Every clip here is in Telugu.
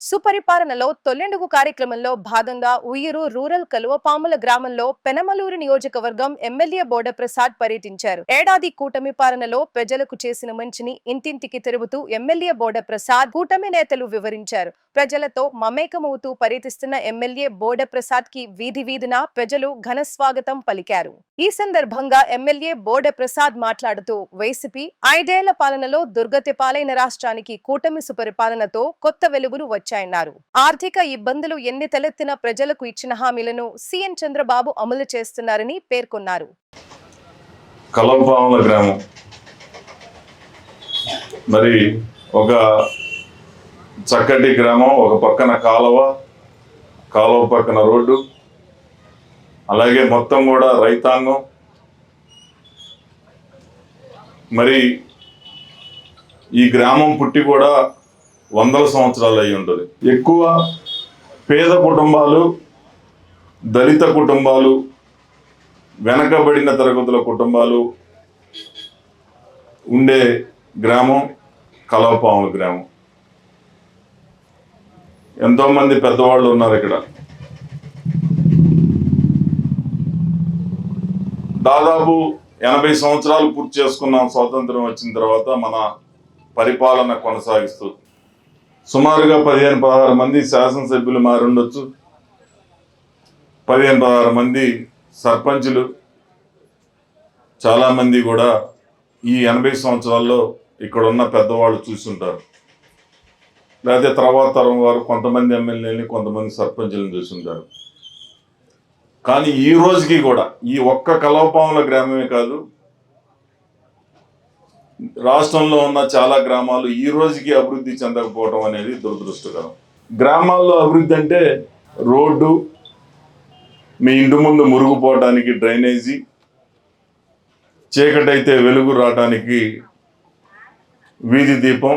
సుపరిపాలనలో తొల్లెండుగు కార్యక్రమంలో భాగంగా ఉయ్యూరు రూరల్ కలువపాముల గ్రామంలో పెనమలూరు నియోజకవర్గం ఎమ్మెల్యే బోడ ప్రసాద్ పర్యటించారు. ఏడాది కూటమి పాలనలో ప్రజలకు చేసిన మంచిని ఇంటింటికి తిరుగుతూ ఎమ్మెల్యే బోడ ప్రసాద్ కూటమి నేతలు వివరించారు. ప్రజలతో మమేకమవుతూ పర్యటిస్తున్న ఎమ్మెల్యే బోడ ప్రసాద్కి వీధి వీధిన ప్రజలు ఘన స్వాగతం పలికారు. ఈ సందర్భంగా ఎమ్మెల్యే బోడ ప్రసాద్ మాట్లాడుతూ వైసీపీ ఐదేళ్ళ పాలనలో దుర్గతి పాలైన రాష్ట్రానికి కూటమి సుపరిపాలనతో కొత్త వెలుగులు వచ్చాయన్నారు. ఆర్థిక ఇబ్బందులు ఎన్ని తలెత్తిన ప్రజలకు ఇచ్చిన హామీలను సీఎం చంద్రబాబు అమలు చేస్తున్నారని పేర్కొన్నారు. కలంపాముల గ్రామం. మరి ఒక చక్కటి గ్రామం ఒక పక్కన కాలువ కాలువ పక్కన రోడ్డు అలాగే మొత్తం కూడా రైతాంగం. మరి ఈ గ్రామం పుట్టి కూడా వందల సంవత్సరాలు అయి ఉంటుంది. ఎక్కువ పేద కుటుంబాలు దళిత కుటుంబాలు వెనకబడిన తరగతుల కుటుంబాలు ఉండే గ్రామం కలవపాముల గ్రామం. ఎంతోమంది పెద్దవాళ్ళు ఉన్నారు ఇక్కడ. దాదాపు ఎనభై సంవత్సరాలు పూర్తి చేసుకున్నాం. స్వాతంత్రం వచ్చిన తర్వాత మన పరిపాలన కొనసాగిస్తూ సుమారుగా పదిహేను పదహారు మంది శాసనసభ్యులు మారి ఉండొచ్చు పదిహేను పదహారు మంది సర్పంచులు చాలామంది కూడా ఈ ఎనభై సంవత్సరాల్లో ఇక్కడ ఉన్న పెద్దవాళ్ళు చూసుంటారు. లేకపోతే తర్వాత తరం వారు కొంతమంది ఎమ్మెల్యేని కొంతమంది సర్పంచులను చూసుంటారు. కానీ ఈ రోజుకి కూడా ఈ ఒక్క కలవపాముల గ్రామమే కాదు రాష్ట్రంలో ఉన్న చాలా గ్రామాలు ఈ రోజుకి అభివృద్ధి చెందకపోవడం అనేది దురదృష్టకరం. గ్రామాల్లో అభివృద్ధి అంటే రోడ్డు మీ ఇంటి ముందు మురుగుపోవడానికి డ్రైనేజీ చీకటైతే వెలుగు రావడానికి వీధి దీపం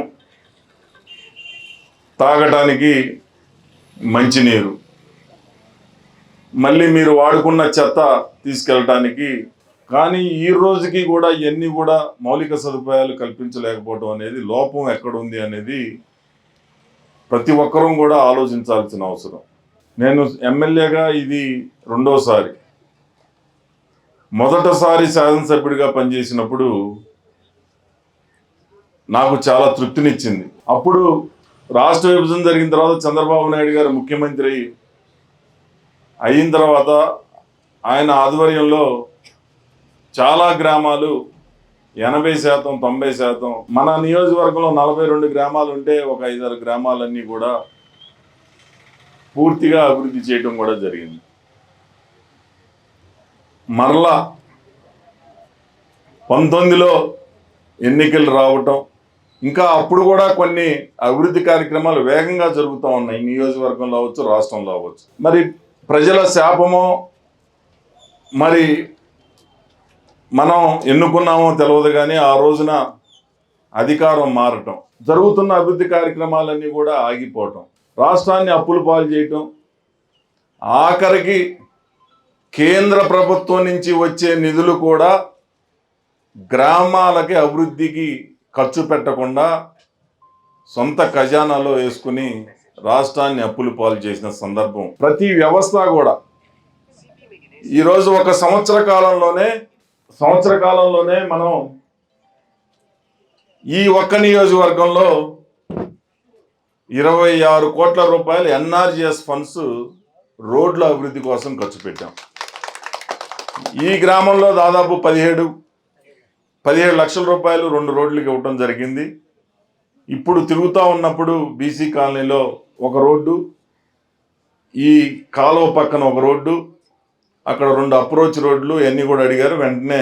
తాగటానికి మంచినీరు. మళ్ళీ మీరు వాడుకున్న చెత్త తీసుకెళ్ళటానికి కానీ ఈ రోజుకి కూడా ఇవన్నీ కూడా మౌలిక సదుపాయాలు కల్పించలేకపోవడం అనేది లోపం ఎక్కడ ఉంది అనేది ప్రతి ఒక్కరూ కూడా ఆలోచించాల్సిన అవసరం. నేను ఎమ్మెల్యేగా ఇది రెండోసారి. మొదటిసారి శాసనసభ్యుడిగా పనిచేసినప్పుడు నాకు చాలా తృప్తినిచ్చింది. అప్పుడు రాష్ట్ర విభజన జరిగిన తర్వాత చంద్రబాబు నాయుడు గారు ముఖ్యమంత్రి అయిన తర్వాత ఆయన ఆధ్వర్యంలో చాలా గ్రామాలు ఎనభై శాతం తొంభై శాతం మన నియోజకవర్గంలో నలభై రెండు గ్రామాలు ఉంటే ఒక ఐదారు గ్రామాలన్నీ కూడా పూర్తిగా అభివృద్ధి చేయడం కూడా జరిగింది. మరలా పంతొమ్మిదిలో ఎన్నికలు రావటం ఇంకా అప్పుడు కూడా కొన్ని అభివృద్ధి కార్యక్రమాలు వేగంగా జరుగుతూ ఉన్నాయి. నియోజకవర్గంలో అవ్వచ్చు రాష్ట్రంలో అవ్వచ్చు. మరి ప్రజల శాపమో మరి మనం ఎన్నుకున్నామో తెలియదు కానీ ఆ రోజున అధికారం మారటం జరుగుతున్న అభివృద్ధి కార్యక్రమాలన్నీ కూడా ఆగిపోవటం రాష్ట్రాన్ని అప్పులు పాలు చేయటం ఆఖరికి కేంద్ర ప్రభుత్వం నుంచి వచ్చే నిధులు కూడా గ్రామాలకి అభివృద్ధికి ఖర్చు పెట్టకుండా సొంత ఖజానాలో వేసుకుని రాష్ట్రాన్ని అప్పులు పాలు చేసిన సందర్భం ప్రతి వ్యవస్థ కూడా. ఈరోజు ఒక సంవత్సర కాలంలోనే సంవత్సర కాలంలోనే మనం ఈ ఒక్క నియోజకవర్గంలో ఇరవై ఆరు కోట్ల రూపాయలు ఎన్ఆర్జిఎస్ ఫండ్స్ రోడ్ల అభివృద్ధి కోసం ఖర్చు పెట్టాం. ఈ గ్రామంలో దాదాపు పదిహేడు పదిహేడు లక్షల రూపాయలు రెండు రోడ్లకి ఇవ్వడం జరిగింది. ఇప్పుడు తిరుగుతూ ఉన్నప్పుడు బీసీ కాలనీలో ఒక రోడ్డు ఈ కాలువ పక్కన ఒక రోడ్డు అక్కడ రెండు అప్రోచ్ రోడ్లు ఇవన్నీ కూడా అడిగారు. వెంటనే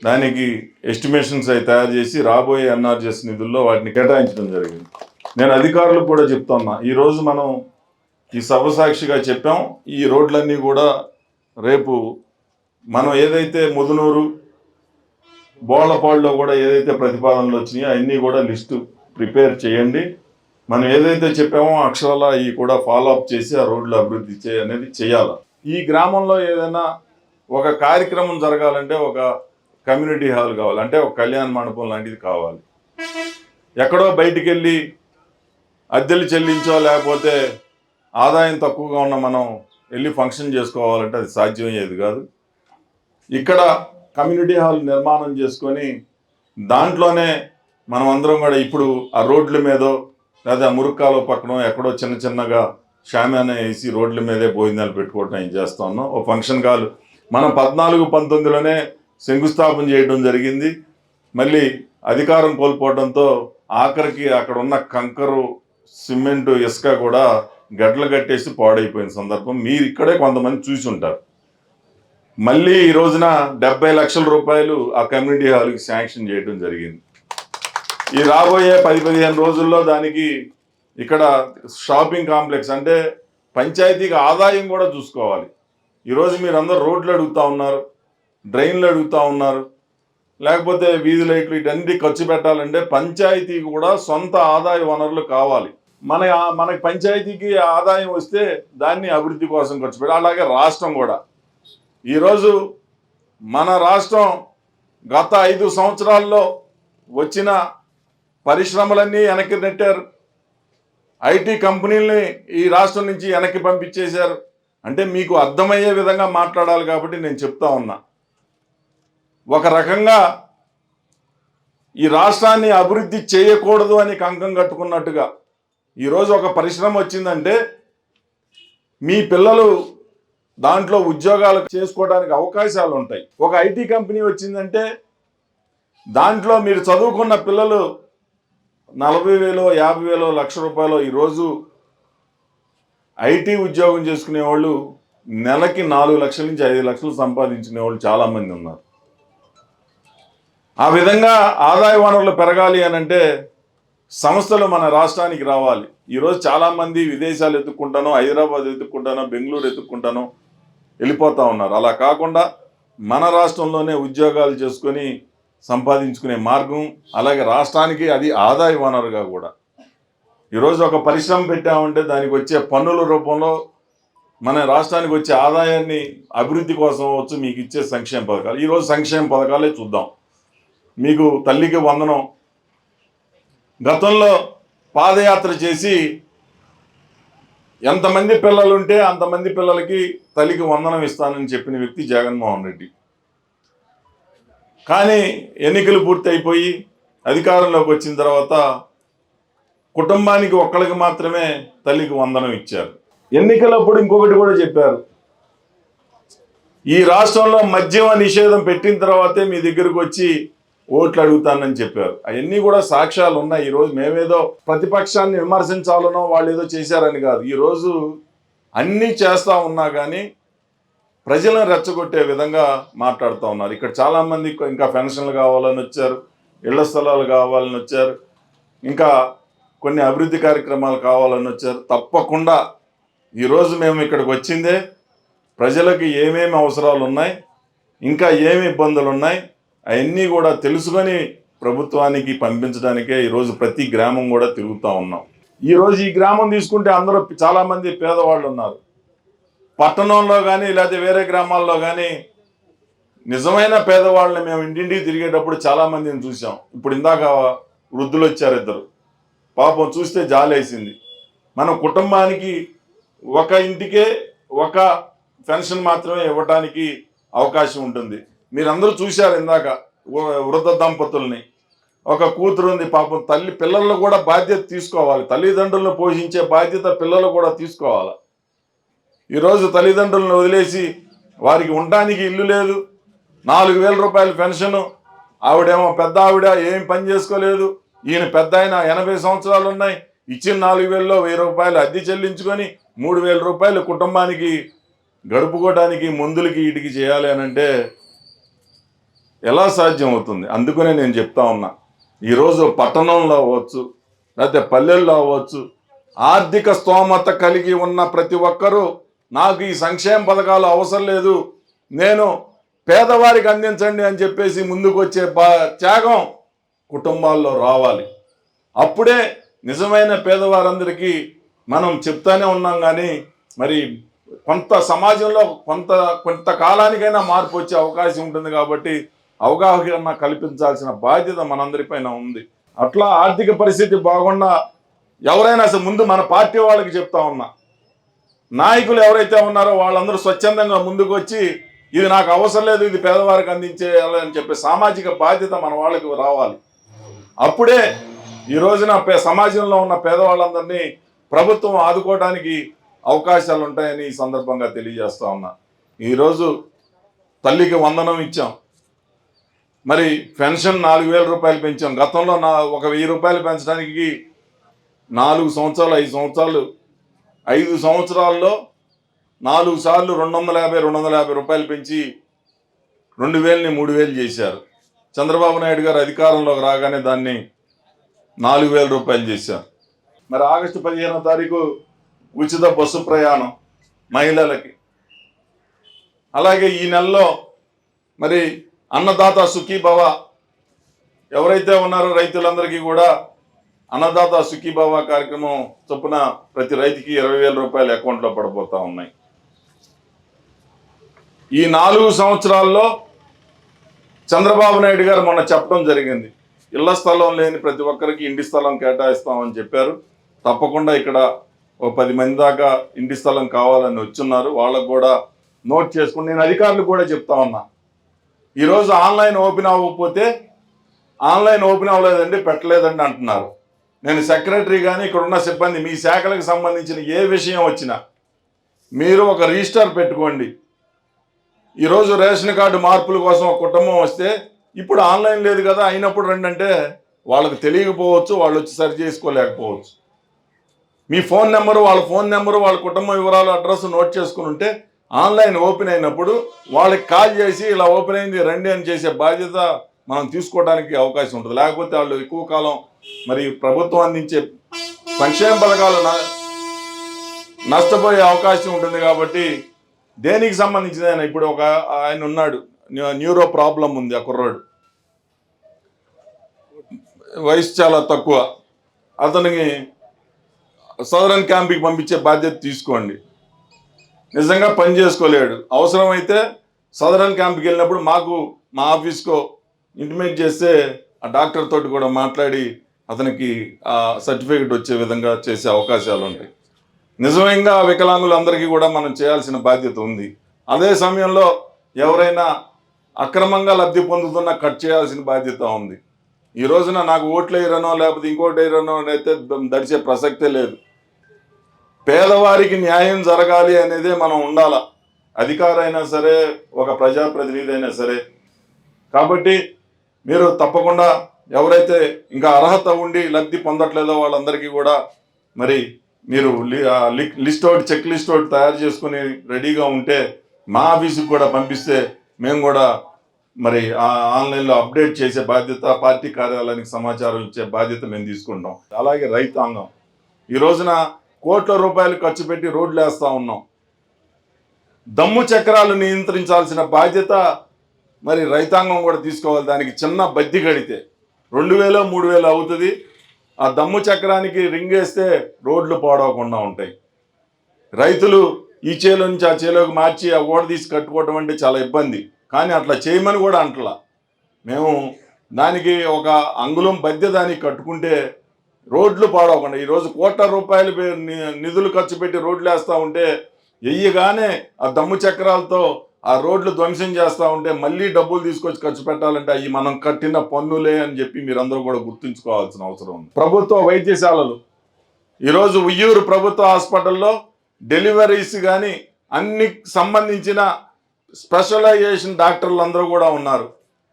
దానికి ఎస్టిమేషన్స్ అవి తయారు చేసి రాబోయే ఎన్ఆర్జిఎస్ నిధుల్లో వాటిని కేటాయించడం జరిగింది. నేను అధికారులకు కూడా చెప్తున్నా ఈరోజు మనం ఈ సర్వసాక్షిగా చెప్పాం ఈ రోడ్లన్నీ కూడా రేపు మనం ఏదైతే ముదునూరు బోళ్ళపాడులో కూడా ఏదైతే ప్రతిపాదనలు వచ్చినాయో అవన్నీ కూడా లిస్టు ప్రిపేర్ చేయండి. మనం ఏదైతే చెప్పామో అక్షరాల ఈ కూడా ఫాలో అప్ చేసి ఆ రోడ్లు అభివృద్ధి చే అనేది చేయాలి? ఈ గ్రామంలో ఏదైనా ఒక కార్యక్రమం జరగాలంటే ఒక కమ్యూనిటీ హాల్ కావాలి. అంటే ఒక కళ్యాణ మండపం లాంటిది కావాలి. ఎక్కడో బయటికి వెళ్ళి అద్దెలు చెల్లించో లేకపోతే ఆదాయం తక్కువగా ఉన్న మనం వెళ్ళి ఫంక్షన్ చేసుకోవాలంటే అది సాధ్యమయ్యేది కాదు. ఇక్కడ కమ్యూనిటీ హాల్ నిర్మాణం చేసుకొని దాంట్లోనే మనం అందరం కూడా ఇప్పుడు ఆ రోడ్ల మీదో లేదా మురుక్కాలో పక్కన ఎక్కడో చిన్న చిన్నగా షామియానా వేసి రోడ్ల మీదే భోజనాలు పెట్టుకోవటం ఏం చేస్తా ఉన్నాం? ఓ ఫంక్షన్ హాల్. మనం పద్నాలుగు పంతొమ్మిదిలోనే శంకుస్థాపన చేయడం జరిగింది. మళ్ళీ అధికారం కోల్పోవడంతో ఆఖరికి అక్కడ ఉన్న కంకరు సిమెంటు ఇసుక కూడా గడ్డలు కట్టేసి పాడైపోయిన సందర్భం. మీరు ఇక్కడే కొంతమంది చూసి ఉంటారు. మళ్ళీ ఈ రోజున డెబ్బై లక్షల రూపాయలు ఆ కమ్యూనిటీ హాల్కి శాంక్షన్ చేయడం జరిగింది. ఈ రాబోయే పది పదిహేను రోజుల్లో దానికి ఇక్కడ షాపింగ్ కాంప్లెక్స్ అంటే పంచాయతీకి ఆదాయం కూడా చూసుకోవాలి. ఈరోజు మీరు రోడ్లు అడుగుతా ఉన్నారు డ్రైన్లు అడుగుతా ఉన్నారు లేకపోతే వీధి లైట్లు ఇటన్ని ఖర్చు పెట్టాలంటే పంచాయతీకి కూడా సొంత ఆదాయ వనరులు కావాలి. మన మనకి పంచాయతీకి ఆదాయం వస్తే దాన్ని అభివృద్ధి కోసం ఖర్చు పెట్టాలి. అలాగే రాష్ట్రం కూడా. ఈరోజు మన రాష్ట్రం గత ఐదు సంవత్సరాల్లో వచ్చిన పరిశ్రమలన్నీ వెనక్కి నెట్టారు. ఐటీ కంపెనీల్ని ఈ రాష్ట్రం నుంచి వెనక్కి పంపించేశారు. అంటే మీకు అర్థమయ్యే విధంగా మాట్లాడాలి కాబట్టి నేను చెప్తా ఉన్నా. ఒక రకంగా ఈ రాష్ట్రాన్ని అభివృద్ధి చేయకూడదు అని కంకం కట్టుకున్నట్టుగా ఈరోజు ఒక పరిశ్రమ వచ్చిందంటే మీ పిల్లలు దాంట్లో ఉద్యోగాలు చేసుకోవడానికి అవకాశాలు ఉంటాయి ఒక ఐటీ కంపెనీ వచ్చిందంటే దాంట్లో మీరు చదువుకున్న పిల్లలు నలభై వేలో యాభై వేలో లక్ష రూపాయలు ఈరోజు ఐటీ ఉద్యోగం చేసుకునే వాళ్ళు నెలకి నాలుగు లక్షల నుంచి ఐదు లక్షలు సంపాదించుకునే వాళ్ళు చాలామంది ఉన్నారు. ఆ విధంగా ఆదాయ వనరులు పెరగాలి అని అంటే సంస్థలు మన రాష్ట్రానికి రావాలి. ఈరోజు చాలామంది విదేశాలు ఎత్తుక్కుంటానో హైదరాబాద్ ఎత్తుక్కుంటానో బెంగళూరు ఎత్తుక్కుంటానో వెళ్ళిపోతూ ఉన్నారు. అలా కాకుండా మన రాష్ట్రంలోనే ఉద్యోగాలు చేసుకొని సంపాదించుకునే మార్గం అలాగే రాష్ట్రానికి అది ఆదాయ వనరుగా కూడా. ఈరోజు ఒక పరిశ్రమ పెట్టామంటే దానికి వచ్చే పన్నుల రూపంలో మన రాష్ట్రానికి వచ్చే ఆదాయాన్ని అభివృద్ధి కోసం వచ్చి మీకు ఇచ్చే సంక్షేమ పథకాలు. ఈరోజు సంక్షేమ పథకాలే చూద్దాం. మీకు తల్లికి వందనం. గతంలో పాదయాత్ర చేసి ఎంతమంది పిల్లలు ఉంటే అంతమంది పిల్లలకి తల్లికి వందనం ఇస్తానని చెప్పిన వ్యక్తి జగన్మోహన్ రెడ్డి. కానీ ఎన్నికలు పూర్తయిపోయి అధికారంలోకి వచ్చిన తర్వాత కుటుంబానికి ఒక్కరికి మాత్రమే తల్లికి వందనం ఇచ్చారు. ఎన్నికలప్పుడు ఇంకొకటి కూడా చెప్పారు. ఈ రాష్ట్రంలో మద్యం నిషేధం పెట్టిన తర్వాతే మీ దగ్గరకు వచ్చి ఓట్లు అడుగుతానని చెప్పారు. అవన్నీ కూడా సాక్ష్యాలు ఉన్నాయి. ఈరోజు మేమేదో ప్రతిపక్షాన్ని విమర్శించాలనో వాళ్ళు ఏదో చేశారని కాదు. ఈరోజు అన్నీ చేస్తూ ఉన్నా కానీ ప్రజలను రెచ్చగొట్టే విధంగా మాట్లాడుతూ ఉన్నారు. ఇక్కడ చాలామంది ఇంకా పెన్షన్లు కావాలని వచ్చారు ఇళ్ళ స్థలాలు కావాలని వచ్చారు ఇంకా కొన్ని అభివృద్ధి కార్యక్రమాలు కావాలని వచ్చారు. తప్పకుండా ఈరోజు మేము ఇక్కడికి వచ్చిందే ప్రజలకు ఏమేమి అవసరాలు ఉన్నాయి ఇంకా ఏమి ఇబ్బందులు ఉన్నాయి అవన్నీ కూడా తెలుసుకొని ప్రభుత్వానికి పంపించడానికే ఈరోజు ప్రతి గ్రామం కూడా తిరుగుతూ ఉన్నాం. ఈరోజు ఈ గ్రామం తీసుకుంటే అందరూ చాలామంది పేదవాళ్ళు ఉన్నారు. పట్టణంలో కానీ లేకపోతే వేరే గ్రామాల్లో కానీ నిజమైన పేదవాళ్ళని మేము ఇంటింటికి తిరిగేటప్పుడు చాలామందిని చూసాం ఇప్పుడు ఇందాక వృద్ధులు వచ్చారు ఇద్దరు. పాపం చూస్తే జాలేసింది. మన కుటుంబానికి ఒక ఇంటికే ఒక పెన్షన్ మాత్రమే ఇవ్వటానికి అవకాశం ఉంటుంది. మీరందరూ చూశారు ఇందాక వృద్ధ దంపతుల్ని. ఒక కూతురు ఉంది పాపం తల్లి పిల్లలు కూడా బాధ్యత తీసుకోవాలి. తల్లిదండ్రులను పోషించే బాధ్యత పిల్లలు కూడా తీసుకోవాలి? ఈరోజు తల్లిదండ్రులను వదిలేసి వారికి ఉండడానికి ఇల్లు లేదు. నాలుగు వేల రూపాయల పెన్షను. ఆవిడేమో పెద్ద ఆవిడ ఏం పని చేసుకోలేదు. ఈయన పెద్ద ఆయన ఎనభై సంవత్సరాలు ఉన్నాయి. ఇచ్చిన నాలుగు వేలలో వెయ్యి రూపాయలు అద్దె చెల్లించుకొని మూడు వేల రూపాయలు కుటుంబానికి గడుపుకోవడానికి మందులకి వీటికి చేయాలి అని అంటే ఎలా సాధ్యం అవుతుంది? అందుకనే నేను చెప్తా ఉన్నా. ఈరోజు పట్టణంలో అవ్వచ్చు లేకపోతే పల్లెల్లో అవ్వచ్చు ఆర్థిక స్తోమత కలిగి ఉన్న ప్రతి ఒక్కరూ నాకు ఈ సంక్షేమ పథకాలు అవసరం లేదు. నేను పేదవారికి అందించండి అని చెప్పేసి ముందుకు వచ్చే బా త్యాగం కుటుంబాల్లో రావాలి. అప్పుడే నిజమైన పేదవారందరికీ మనం చెప్తానే ఉన్నాం కానీ మరి కొంత సమాజంలో కొంత కొంతకాలానికైనా మార్పు వచ్చే అవకాశం ఉంటుంది కాబట్టి అవగాహన కల్పించాల్సిన బాధ్యత మనందరిపైన ఉంది. అట్లా ఆర్థిక పరిస్థితి బాగున్నా ఎవరైనా అసలు ముందు మన పార్టీ వాళ్ళకి చెప్తా ఉన్నా. నాయకులు ఎవరైతే ఉన్నారో వాళ్ళందరూ స్వచ్ఛందంగా ముందుకు వచ్చి ఇది నాకు అవసరం లేదు ఇది పేదవారికి అందించేయాలని చెప్పే సామాజిక బాధ్యత మన వాళ్ళకి రావాలి. అప్పుడే ఈ రోజున పే- సమాజంలో ఉన్న పేదవాళ్ళందరినీ ప్రభుత్వం ఆదుకోవడానికి అవకాశాలు ఉంటాయని ఈ సందర్భంగా తెలియజేస్తా ఉన్నా. ఈరోజు తల్లికి వందనం ఇచ్చాం. మరి పెన్షన్ నాలుగు వేల రూపాయలు పెంచాం. గతంలో నా ఒక వెయ్యి రూపాయలు పెంచడానికి నాలుగు సంవత్సరాలు ఐదు సంవత్సరాలు ఐదు సంవత్సరాల్లో నాలుగు సార్లు రెండు వందల యాభై రెండు వందల యాభై రూపాయలు పెంచి రెండు వేలని మూడు వేలు చేశారు. చంద్రబాబు నాయుడు గారు అధికారంలోకి రాగానే దాన్ని నాలుగు వేల రూపాయలు చేశారు. మరి ఆగస్టు పదిహేనో తారీఖు ఉచిత బస్సు ప్రయాణం మహిళలకి. అలాగే ఈ నెలలో మరి అన్నదాత సుఖీభవ ఎవరైతే ఉన్నారో రైతులందరికీ కూడా అన్నదాత సుఖీభావ కార్యక్రమం చొప్పున ప్రతి రైతుకి ఇరవై వేల రూపాయలు అకౌంట్లో పడిపోతా ఉన్నాయి. ఈ నాలుగు సంవత్సరాల్లో చంద్రబాబు నాయుడు గారు మొన్న చెప్పడం జరిగింది. ఇళ్ళ స్థలం లేని ప్రతి ఒక్కరికి ఇంటి స్థలం కేటాయిస్తామని చెప్పారు. తప్పకుండా ఇక్కడ ఓ పది మంది దాకా ఇంటి స్థలం కావాలని వచ్చున్నారు. వాళ్ళకు కూడా నోట్ చేసుకుని నేను అధికారులు కూడా చెప్తా ఉన్నా. ఈరోజు ఆన్లైన్ ఓపెన్ అవ్వకపోతే ఆన్లైన్ ఓపెన్ అవ్వలేదండి పెట్టలేదండి అంటున్నారు. నేను సెక్రటరీ కానీ ఇక్కడ ఉన్న సిబ్బంది మీ శాఖలకు సంబంధించిన ఏ విషయం వచ్చినా మీరు ఒక రిజిస్టర్ పెట్టుకోండి. ఈరోజు రేషన్ కార్డు మార్పుల కోసం ఒక కుటుంబం వస్తే ఇప్పుడు ఆన్లైన్ లేదు కదా అయినప్పుడు రెండంటే వాళ్ళకి తెలియకపోవచ్చు వాళ్ళు వచ్చి సరి చేసుకోలేకపోవచ్చు. మీ ఫోన్ నెంబరు వాళ్ళ ఫోన్ నెంబరు వాళ్ళ కుటుంబ వివరాలు అడ్రస్ నోట్ చేసుకుని ఉంటే ఆన్లైన్ ఓపెన్ అయినప్పుడు వాళ్ళకి కాల్ చేసి ఇలా ఓపెన్ అయింది రండి అని చేసే బాధ్యత మనం తీసుకోవడానికి అవకాశం ఉంటుంది. లేకపోతే వాళ్ళు ఎక్కువ కాలం మరి ప్రభుత్వం అందించే సంక్షేమ పథకాలు నష్టపోయే అవకాశం ఉంటుంది కాబట్టి దేనికి సంబంధించిన ఆయన ఇప్పుడు ఒక ఆయన ఉన్నాడు. న్యూరో ప్రాబ్లం ఉంది ఆ కుర్రాడు. వయసు చాలా తక్కువ. అతనికి సదరన్ క్యాంప్కి పంపించే బాధ్యత తీసుకోండి. నిజంగా పని చేసుకోలేడు. అవసరమైతే సదరన్ క్యాంప్కి వెళ్ళినప్పుడు మాకు మా ఆఫీస్కో ఇంటిమేట్ చేస్తే ఆ డాక్టర్ తోటి కూడా మాట్లాడి అతనికి ఆ సర్టిఫికెట్ వచ్చే విధంగా చేసే అవకాశాలు ఉంటాయి. నిజంగా వికలాంగులందరికీ కూడా మనం చేయాల్సిన బాధ్యత ఉంది. అదే సమయంలో ఎవరైనా అక్రమంగా లబ్ధి పొందుతున్నా కట్ చేయాల్సిన బాధ్యత ఉంది. ఈ రోజున నాకు ఓట్లు వేయరనో లేకపోతే ఇంకోటి వేయరనో అయితే దడిచే ప్రసక్తే లేదు. పేదవారికి న్యాయం జరగాలి అనేదే మనం ఉండాల? అధికారైనా సరే ఒక ప్రజాప్రతినిధి అయినా సరే. కాబట్టి మీరు తప్పకుండా ఎవరైతే ఇంకా అర్హత ఉండి లబ్ధి పొందట్లేదో వాళ్ళందరికీ కూడా మరి మీరు లిస్ట్ ఒకటి చెక్ లిస్ట్ ఒకటి తయారు చేసుకుని రెడీగా ఉంటే మా ఆఫీసుకు కూడా పంపిస్తే మేము కూడా మరి ఆ ఆన్లైన్లో అప్డేట్ చేసే బాధ్యత పార్టీ కార్యాలయానికి సమాచారం ఇచ్చే బాధ్యత మేము తీసుకుంటాం అలాగే రైతాంగం. ఈ రోజున కోట్ల రూపాయలు ఖర్చు పెట్టి రోడ్లు వేస్తూ ఉన్నాం. దమ్ము చక్రాలు నియంత్రించాల్సిన బాధ్యత మరి రైతాంగం కూడా తీసుకోవాలి. దానికి చిన్న బద్ది కడితే రెండు వేలు మూడు వేలు అవుతుంది. ఆ దమ్ము చక్రానికి రింగ్ వేస్తే రోడ్లు పాడవకుండా ఉంటాయి. రైతులు ఈ చేలో నుంచి ఆ చేలోకి మార్చి ఆ ఓడ తీసి కట్టుకోవడం అంటే చాలా ఇబ్బంది. కానీ అట్లా చేయమని కూడా అంటలా. మేము దానికి ఒక అంగుళం బద్య దానికి కట్టుకుంటే రోడ్లు పాడవకుండా ఈరోజు కోట్ల రూపాయలు పే- ని- నిధులు ఖర్చు పెట్టి రోడ్లు వేస్తూ ఉంటే వెయ్యగానే ఆ దమ్ము చక్రాలతో ఆ రోడ్లు ధ్వంసం చేస్తూ ఉంటే మళ్ళీ డబ్బులు తీసుకొచ్చి ఖర్చు పెట్టాలంటే అవి మనం కట్టిన పన్నులే అని చెప్పి మీరందరూ కూడా గుర్తుంచుకోవాల్సిన అవసరం ఉంది. ప్రభుత్వ వైద్యశాలలు. ఈరోజు ఉయ్యూరు ప్రభుత్వ హాస్పిటల్లో డెలివరీస్ కానీ అన్ని సంబంధించిన స్పెషలైజేషన్ డాక్టర్లు అందరూ కూడా ఉన్నారు.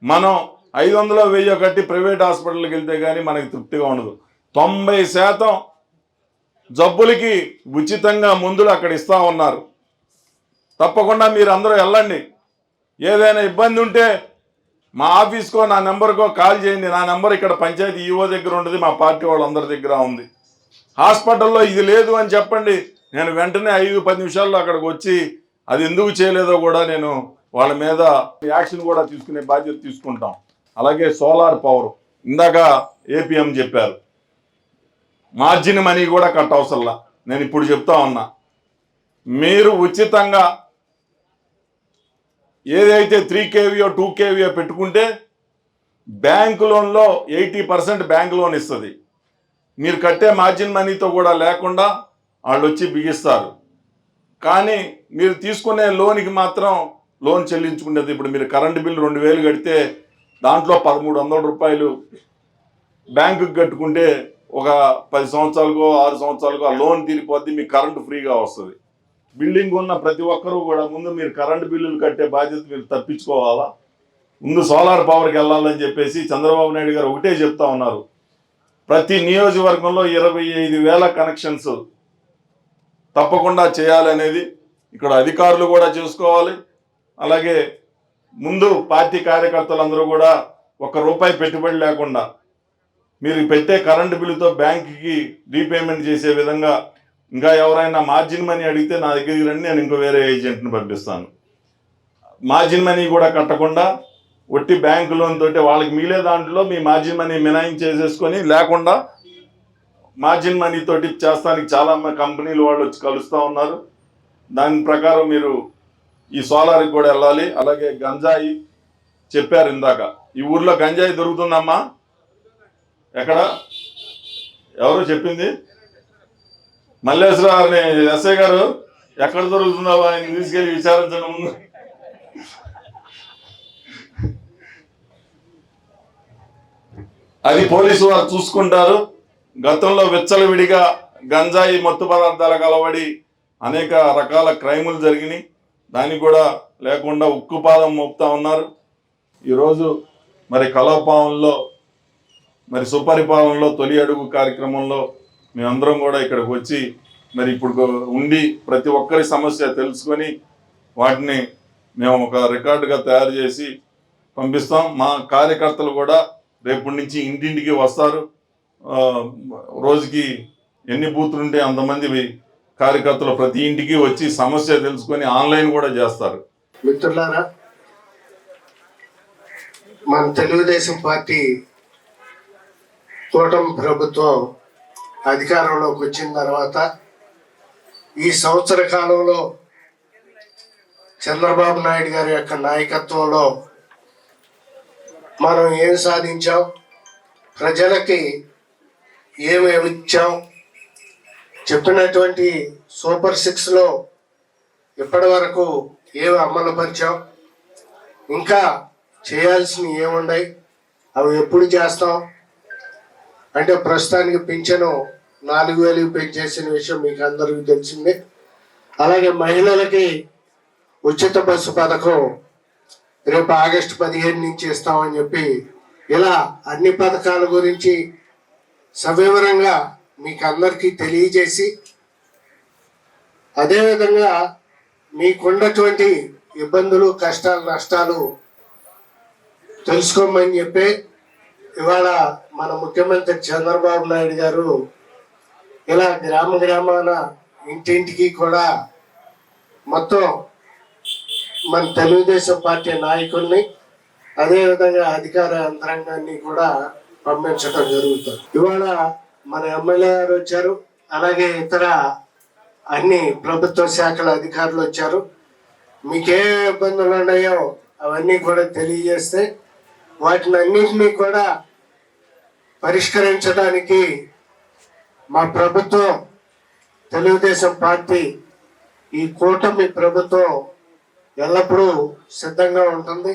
మనం ఐదు వందల వెయ్యి కట్టి ప్రైవేట్ హాస్పిటల్కి వెళ్తే కానీ మనకి తృప్తిగా ఉండదు. తొంభై శాతం జబ్బులకి ఉచితంగా మందులు అక్కడ ఇస్తూ ఉన్నారు. తప్పకుండా మీరు అందరూ వెళ్ళండి. ఏదైనా ఇబ్బంది ఉంటే మా ఆఫీస్కో నా నెంబర్కో కాల్ చేయండి. నా నెంబర్ ఇక్కడ పంచాయతీ ఈఓ దగ్గర ఉంటుంది మా పార్టీ వాళ్ళందరి దగ్గర ఉంది. హాస్పిటల్లో ఇది లేదు అని చెప్పండి. నేను వెంటనే ఐదు పది నిమిషాల్లో అక్కడికి వచ్చి అది ఎందుకు చేయలేదో కూడా నేను వాళ్ళ మీద యాక్షన్ కూడా తీసుకునే బాధ్యత తీసుకుంటాం. అలాగే సోలార్ పవర్ ఇందాక ఏపీఎం చెప్పారు. మార్జిన్ మనీ కూడా కట్ అవసరంలా నేను ఇప్పుడు చెప్తా ఉన్నా. మీరు ఉచితంగా ఏదైతే త్రీ కేవీయో టూ కేవీయో పెట్టుకుంటే బ్యాంక్ లోన్లో ఎయిటీ పర్సెంట్ బ్యాంక్ లోన్ ఇస్తుంది. మీరు కట్టే మార్జిన్ మనీతో కూడా లేకుండా వాళ్ళు వచ్చి బిగిస్తారు. కానీ మీరు తీసుకునే లోన్కి మాత్రం లోన్ చెల్లించుకునేది ఇప్పుడు మీరు కరెంటు బిల్లు రెండు వేలు కడితే దాంట్లో పదమూడు వందల రూపాయలు బ్యాంకుకి కట్టుకుంటే ఒక పది సంవత్సరాలకో ఆరు సంవత్సరాలకో ఆ లోన్ తీరిపోద్ది మీకు కరెంటు ఫ్రీగా వస్తుంది. బిల్డింగ్ ఉన్న ప్రతి ఒక్కరూ కూడా ముందు మీరు కరెంటు బిల్లులు కట్టే బాధ్యత మీరు తప్పించుకోవాలా? ముందు సోలార్ పవర్కి వెళ్ళాలని చెప్పేసి చంద్రబాబు నాయుడు గారు ఒకటే చెప్తా ఉన్నారు. ప్రతి నియోజకవర్గంలో ఇరవై ఐదు వేల కనెక్షన్స్ తప్పకుండా చేయాలనేది ఇక్కడ అధికారులు కూడా చూసుకోవాలి. అలాగే ముందు పార్టీ కార్యకర్తలందరూ కూడా ఒక్క రూపాయి పెట్టుబడి లేకుండా మీరు పెట్టే కరెంటు బిల్లుతో బ్యాంక్కి రీపేమెంట్ చేసే విధంగా ఇంకా ఎవరైనా మార్జిన్ మనీ అడిగితే నా దగ్గరికి రండి నేను ఇంకో వేరే ఏజెంట్ని పంపిస్తాను. మార్జిన్ మనీ కూడా కట్టకుండా ఒట్టి బ్యాంకు లోన్ తోటి వాళ్ళకి మిగిలే దాంట్లో మీ మార్జిన్ మనీ మినాయించేసేసుకొని లేకుండా మార్జిన్ మనీ తోటి చేస్తానికి చాలా కంపెనీలు వాళ్ళు వచ్చి కలుస్తూ ఉన్నారు. దాని ప్రకారం మీరు ఈ సోలార్కి కూడా వెళ్ళాలి. అలాగే గంజాయి చెప్పారు ఇందాక. ఈ ఊర్లో గంజాయి దొరుకుతుందమ్మా? ఎక్కడ? ఎవరు చెప్పింది? మల్లేశ్వర అనే ఎస్ఐ గారు ఎక్కడ దొరుకుతున్నావు ఆయన తీసుకెళ్ళి విచారించడం ముందు. అది పోలీసు వారు చూసుకుంటారు. గతంలో విచ్చలవిడిగా గంజాయి మత్తు పదార్థాలకు అలవడి అనేక రకాల క్రైములు జరిగినాయి. దానికి కూడా లేకుండా ఉక్కుపాదం మోపుతా ఉన్నారు. ఈరోజు మరి కళాపాలనలో మరి సుపరిపాలనలో తొలి అడుగు కార్యక్రమంలో మేమందరం కూడా ఇక్కడికి వచ్చి మరి ఇప్పుడు ఉండి ప్రతి ఒక్కరి సమస్య తెలుసుకొని వాటిని మేము ఒక రికార్డుగా తయారు చేసి పంపిస్తాం. మా కార్యకర్తలు కూడా రేపటి నుంచి ఇంటింటికి వస్తారు. రోజుకి ఎన్ని బూతులు ఉంటే అంతమంది కార్యకర్తలు ప్రతి ఇంటికి వచ్చి సమస్య తెలుసుకొని ఆన్లైన్ కూడా చేస్తారు. మిత్రులారా మన తెలుగుదేశం పార్టీ కూటమి ప్రభుత్వం అధికారంలోకి వచ్చిన తర్వాత ఈ సంవత్సర కాలంలో చంద్రబాబు నాయుడు గారి యొక్క నాయకత్వంలో మనం ఏం సాధించాం? ప్రజలకి ఏమేమి ఇచ్చాం? చెప్పినటువంటి సూపర్ సిక్స్లో ఇప్పటి వరకు ఏమి అమలు పరిచాం? ఇంకా చేయాల్సినవి ఏమున్నాయి? అవి ఎప్పుడు చేస్తాం? అంటే ప్రస్తుతానికి పింఛను నాలుగు వేలు పెంచేసిన విషయం మీకు అందరికీ తెలిసిందే. అలాగే మహిళలకి ఉచిత బస్సు పథకం రేపు ఆగస్టు పదిహేను నుంచి ఇస్తామని చెప్పి ఇలా అన్ని పథకాల గురించి సవివరంగా మీకు అందరికీ తెలియజేసి అదేవిధంగా మీకున్నటువంటి ఇబ్బందులు కష్టాలు నష్టాలు తెలుసుకోమని చెప్పి ఇవాళ మన ముఖ్యమంత్రి చంద్రబాబు నాయుడు గారు ఇలా గ్రామ గ్రామాన ఇంటింటికి కూడా మొత్తం మన తెలుగుదేశం పార్టీ నాయకుల్ని అదేవిధంగా అధికార యంత్రాంగాన్ని కూడా పంపించడం జరుగుతుంది. ఇవాళ మన ఎమ్మెల్యే గారు వచ్చారు అలాగే ఇతర అన్ని ప్రభుత్వ శాఖల అధికారులు వచ్చారు. మీకే ఇబ్బందులు ఉన్నాయో అవన్నీ కూడా తెలియజేస్తే వాటిని అన్నింటినీ కూడా పరిష్కరించడానికి మా ప్రభుత్వం తెలుగుదేశం పార్టీ ఈ కూటమి ప్రభుత్వం ఎల్లప్పుడూ సిద్ధంగా ఉంటుంది.